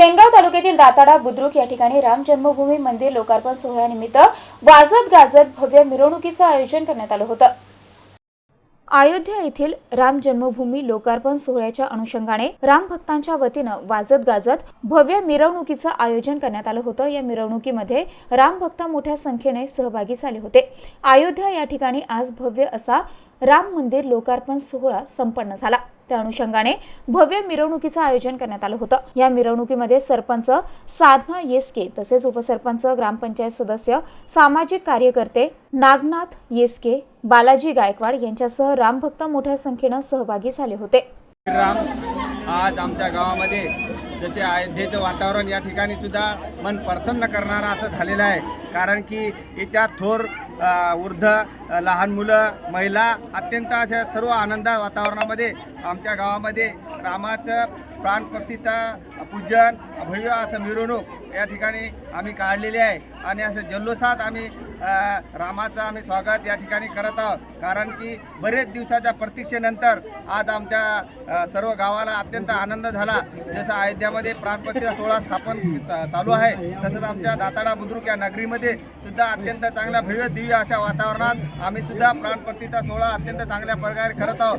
सेनगाव तालुक्यातील दाताडा बुद्रुक या ठिकाणी राम जन्मभूमी मंदिर लोकार्पण सोहळ्यानिमित्त वाजत गाजत भव्य मिरवणुकीचं आयोजन करण्यात आलं होतं. अयोध्या येथील राम जन्मभूमी लोकार्पण सोहळ्याच्या अनुषंगाने राम भक्तांच्या वतीनं वाजत गाजत भव्य मिरवणुकीचं आयोजन करण्यात आलं होतं. या मिरवणुकीमध्ये राम भक्त मोठ्या संख्येने सहभागी झाले होते. अयोध्या या ठिकाणी आज भव्य असा राम मंदिर लोकार्पण सोहळा संपन्न झाला. त्या अनुषंगाने भव्य मिरवणुकीचं आयोजन करण्यात आलं होतं. या मिरवणुकीमध्ये सरपंच साधना येसके तसेच उपसरपंच ग्रामपंचायत सदस्य सामाजिक कार्यकर्ते नागनाथ येसके बालाजी गायकवाड यांच्यासह रामभक्त मोठ्या संख्येनं सहभागी झाले होते. राम आज आमच्या गावामध्ये जसे अयोध्येचं वातावरण या ठिकाणी सुद्धा मन प्रसन्न करणारं असं झालेलं आहे. कारण की याच्या थोर वृद्ध लहान मुलं महिला अत्यंत अशा सर्व आनंद वातावरणामध्ये आमच्या गावामध्ये रामाचं प्राणप्रतिष्ठा पूजन भव्य असं मिरवणूक या ठिकाणी आम्ही काढलेली आहे. आणि असं जल्लोषात आम्ही रामाचं आम्ही स्वागत या ठिकाणी करत आहोत. कारण की बरेच दिवसाच्या प्रतीक्षेनंतर आज आमच्या सर्व गावाला अत्यंत आनंद झाला. जसं अयोध्यामध्ये प्राणप्रतिष्ठा सोहळा स्थापन चा- चालू आहे तसंच आमच्या दाताडा बुद्रुक या नगरीमध्ये सुद्धा अत्यंत चांगल्या भव्य दिव्य अशा वातावरणात आम्ही सुद्धा प्राणप्रतिष्ठा सोहळा अत्यंत चांगल्या प्रकारे करत आहोत.